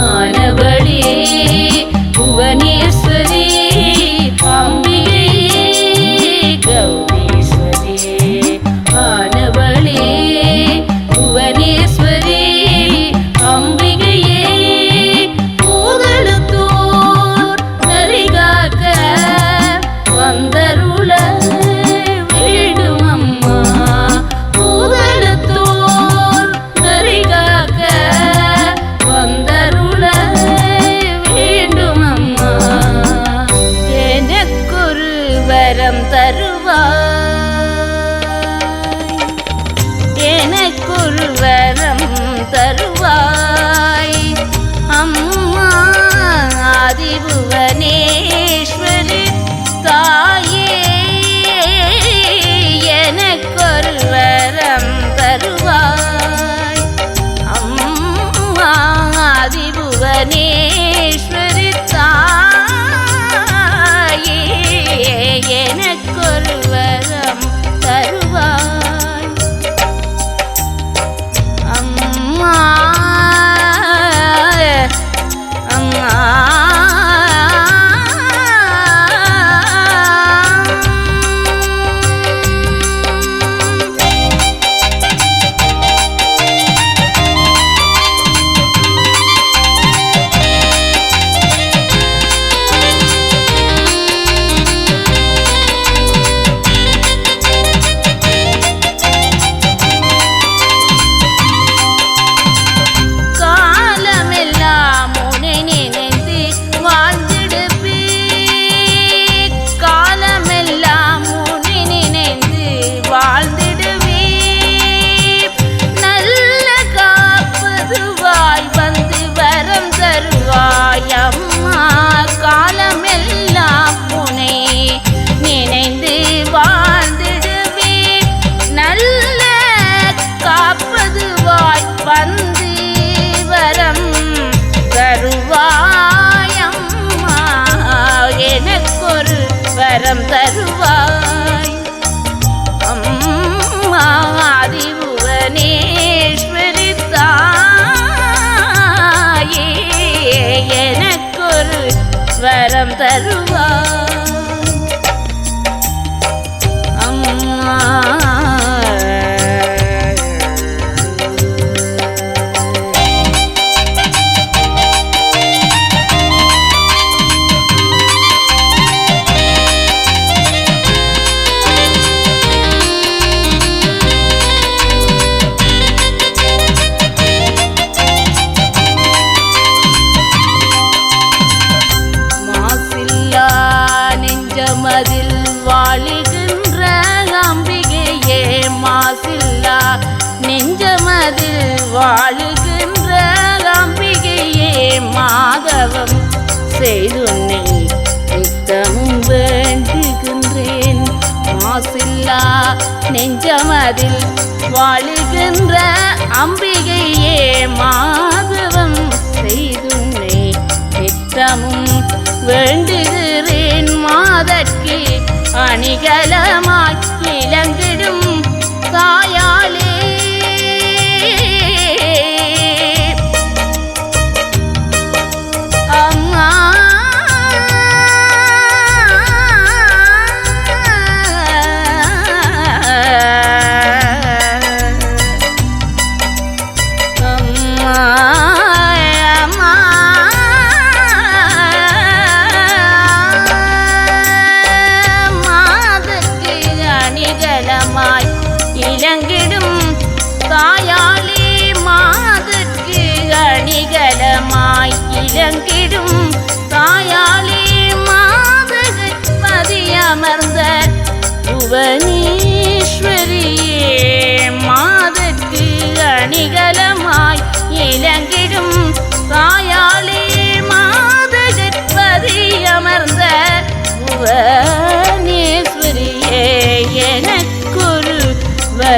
ஆனவழியே புவனேஸ்வரி. தரும் வாழுகின்ற அம்பிகையே மாதவம். செய்துன்னை நித்தமும் வேண்டுகின்றேன். மாசில்லா நெஞ்சமதில் வாழுகின்ற அம்பிகையே மாதவம். செய்துன்னை நித்தமும் வேண்டுகிறேன். மாதற்கு அணிக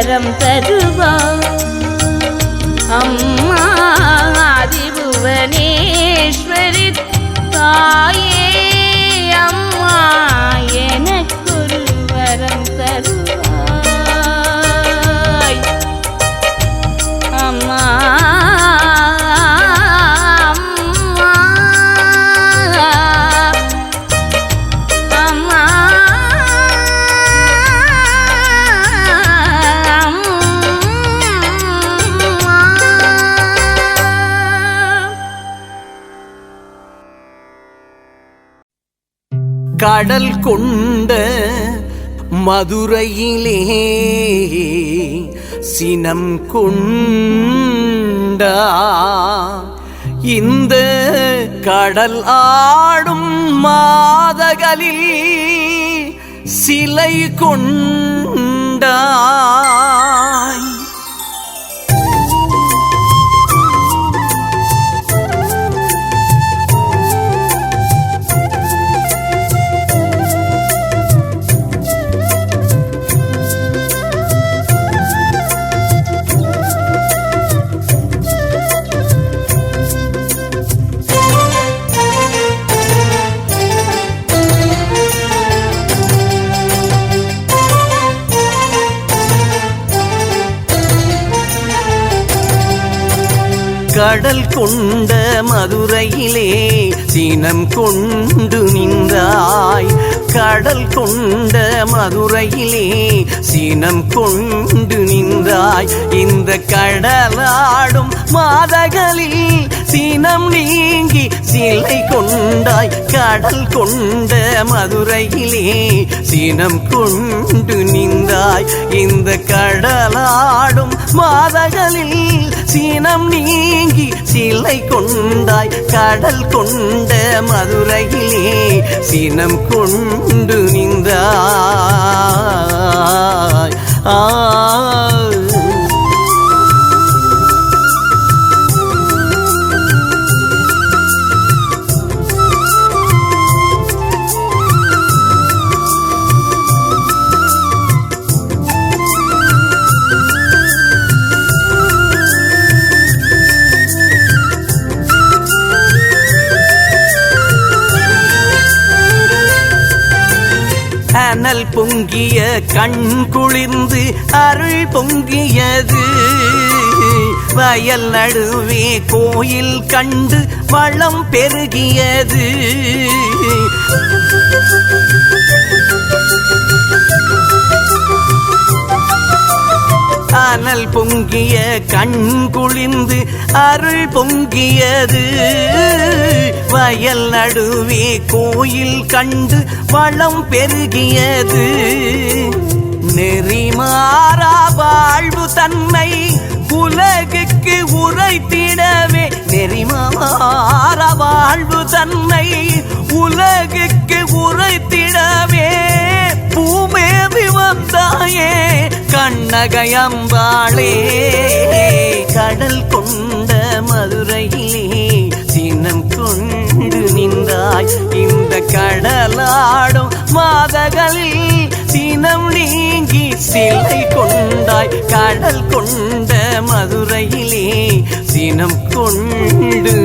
வரம் தருவார். கடல் கொண்ட மதுரையிலே சினம் கொண்டா இந்த கடல் ஆடும் மாதகளில் சிலை கொண்டா கடல் கொண்ட மதுரையிலே சினம் கொண்டு நின்றாய். கடல் கொண்ட மதுரையிலே சினம் கொண்டு நின்றாய். இந்த கடலாடும் மாதகளில் சினம் நீங்கி சிலை கொண்டாய் கடல் கொண்ட மதுரையிலே சினம் கொண்டு நின்றாய் இந்த கடலாடும் மாதகளில் சினம் நீங்கி சிலை கொண்டாய் கடல் கொண்ட மதுரையிலே சினம் கொண்டு நின்றாய் ஆ கலங்கிய கண் குளிர்ந்து அருள் பொங்கியது. வயல் நடுவே கோயில் கண்டு வளம் பெருகியது. அனல் பொங்கிய கண் குளிந்து அருள் பொங்கியது. வயல் நடுவே கோயில் கண்டு வளம் பெருகியது. நெறிமாறா வாழ்வு தன்னை உலகுக்கு உரைத்திடவே. நெறிமாறா வாழ்வு தன்னை உலகுக்கு உரைத்திடவே. பூமே விவசாயே கண்ணகையம்பாளே கடல் கொண்ட மதுரையிலே சினம் கொண்டு நின்றாய். இந்த கடலாடும் மாதகளில் சினம் நீங்கி சிலை கொண்டாய். கடல் கொண்ட மதுரையிலே சினம் கொண்டு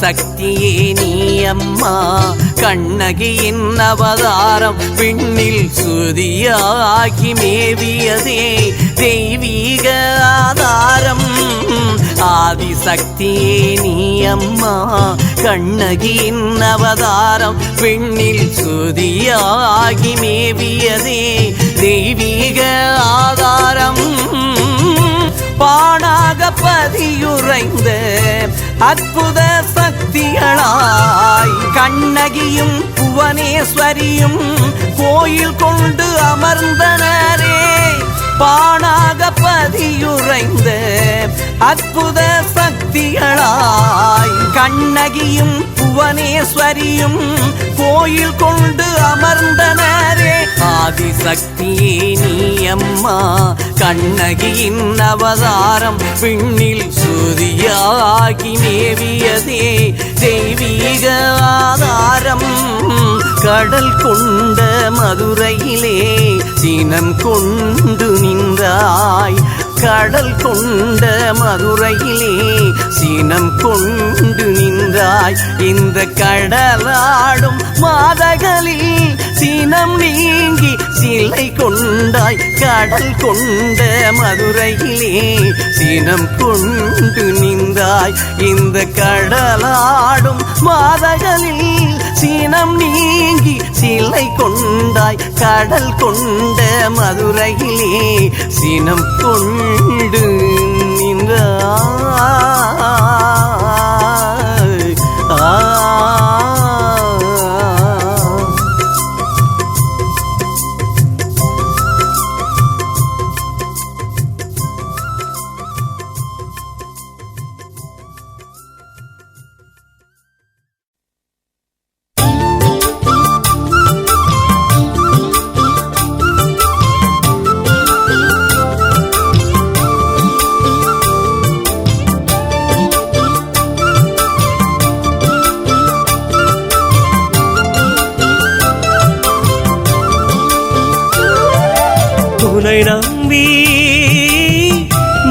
சக்தியே நீ அம்மா கண்ணகியின் அவதாரம் விண்ணில் சுதியாகி மேவியதே. தெய்வீக ஆதாரம் ஆதிசக்தியே நீ அம்மா கண்ணகியின் அவதாரம் பெண்ணில் சுதியாகி மேவியதே. தெய்வீக ஆதாரம். பாடாக பதியுறைந்த அற்புத சக்திகளாய் கண்ணகியும் புவனேஸ்வரியும் கோயில் கொண்டு அமர்ந்தனரே. பாடாக பதியுறைந்த அற்புத சக்தி சக்திகளாய் கண்ணகியும் புவனேஸ்வரியும் கோயில் கொண்டு அமர்ந்தனரே. ஆதிசக்தியே நீ அம்மா கண்ணகியின் அவதாரம். பின்னில் சூதியாகி மேவியதே தெய்வீக ஆதாரம். கடல் கொண்ட மதுரையிலே தினம் கொண்டு நின்றாய். கடல் கொண்ட மதுரையிலே சீனம் கொண்டு நின்றாய். இந்த கடலாடும் மாதகளில் சீனம் நீங்கி சிலை கொண்டாய். கடல் கொண்ட மதுரையிலே சீனம் கொண்டு நின்றாய். இந்த கடலாடும் மாதகளில் நீ ஆகி சிலை கொண்டாய் கடல் கொண்ட மதுரையிலே சினம் கொண்டு நின்றாய். ஆ. உன்னை நம்பி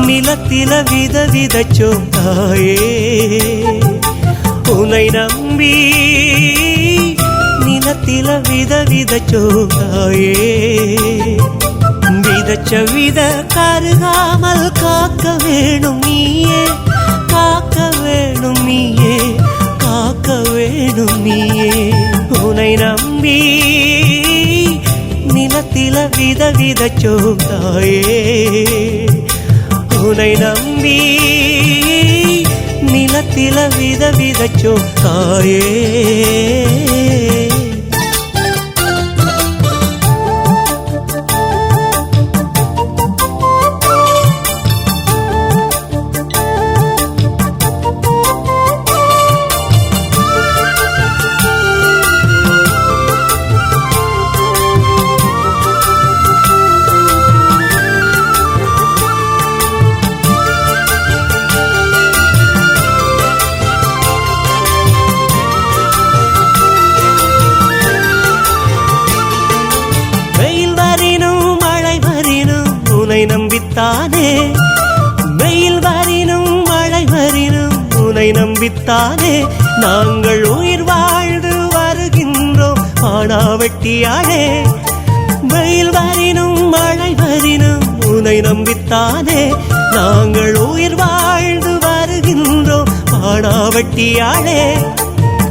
நிலத்தில வித விதச்சோம் தாயே உனை நம்பி நிலத்தில வித விதச்சோம் தாயே விதச்ச வித கருகாமல் காக்க வேணும் நீயே. காக்க வேணும் நீயே. காக்க வேணும் நீயே. உன்னை நம்பி நிலத்தில வித விதச்சோம் தாயே உனை நம்பி நிலத்தில வித விதச்சோம் தாயே வெயில் வரினும் மழை வரினும் உனை நம்பித்தானே. நாங்கள் உயிர் வாழ்ந்து வருகின்றோம் ஆனா வெட்டியாளே வெயில் வரினும் மழை வரினும் உனை நம்பித்தானே. நாங்கள் உயிர் வாழ்ந்து வருகின்றோம் ஆனா வெட்டியாளே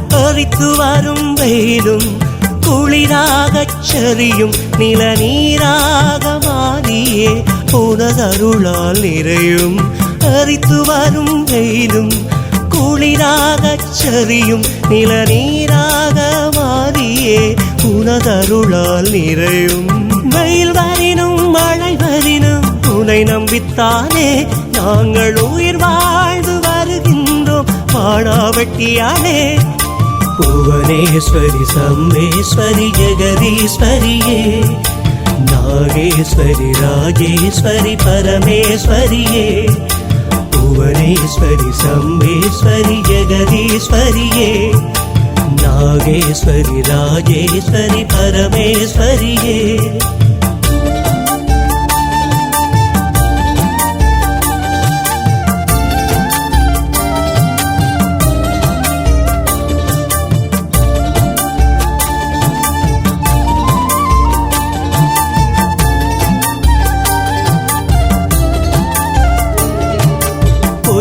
பறித்து வரும் வெயிலும் குளிராகச் சரியும் நில நீராக மாறியே. உனதருளால் நிறையும் அரித்து வரும் வெயிலும் குளிராகச் சரியும் நிலநீராக மாறியே உனதருளால் நிறையும். வெயில் வரினும் மழை வரினும் உனை நம்பித்தானே நாங்கள் உயிர் வாழ்ந்து வருகின்றோம் பாடாவட்டியானே புவனேஸ்வரி சம்மேஸ்வரி ஜெகதீஸ்வரியே நாகேஸ்வரி ராஜேஸ்வரி பரமேஸ்வரியே. புவனேஸ்வரி சம்பேஸ்வரி ஜெகதீஸ்வரியே. நாகேஸ்வரி ராஜேஸ்வரி பரமேஸ்வரியே.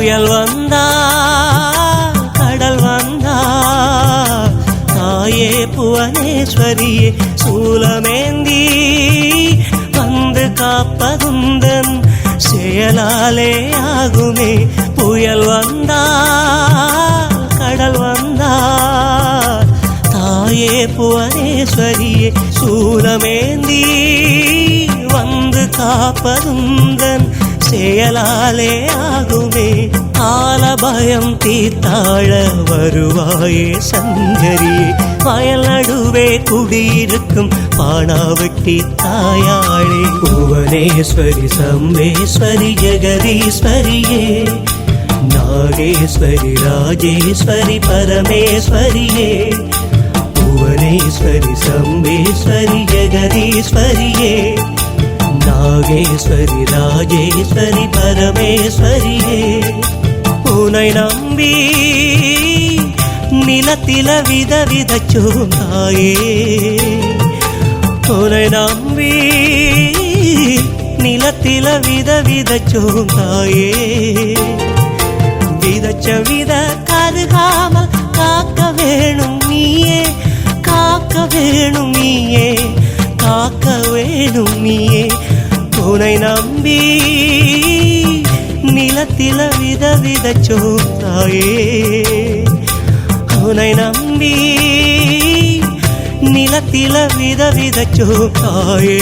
புயல் வந்தா கடல் வந்தா தாயே புவனேஸ்வரியே சூலமேந்தி வந்து காப்பதுந்தன் செயலாலே ஆகுமே. புயல் வந்தா கடல் வந்தா தாயே புவனேஸ்வரியே சூலமேந்தி வந்து காப்பதுந்தன் செயலாலே ஆகுமே. ஆலப தீர்த்தாழ வருவாயே சங்கரியே வயல் நடுவே குடியிருக்கும் பாணாவட்டி தாயாளே புவனேஸ்வரி சம்பேஸ்வரி ஜெகதீஸ்வரியே நாகேஸ்வரி ராஜேஸ்வரி பரமேஸ்வரியே புவனேஸ்வரி சம்பேஸ்வரி ஜெகதீஸ்வரியே நாகேஸ்வரி ராஜேஸ்வரி பரமேஸ்வரியே உனை நம்பி நிலத்தில வித விதவித சோந்தாயே உனை நம்பி நிலத்தில வித விதவித சோந்தாயே விதச்ச வித கருகாமல் காக்க வேணும் நீயே காக்க வேணும் நீயே காக்க வேணும் நீயே. உனை நம்பி நிலத்தில விதவித சோத்தாயே உனை நம்பி நிலத்தில விதவித சோத்தாயே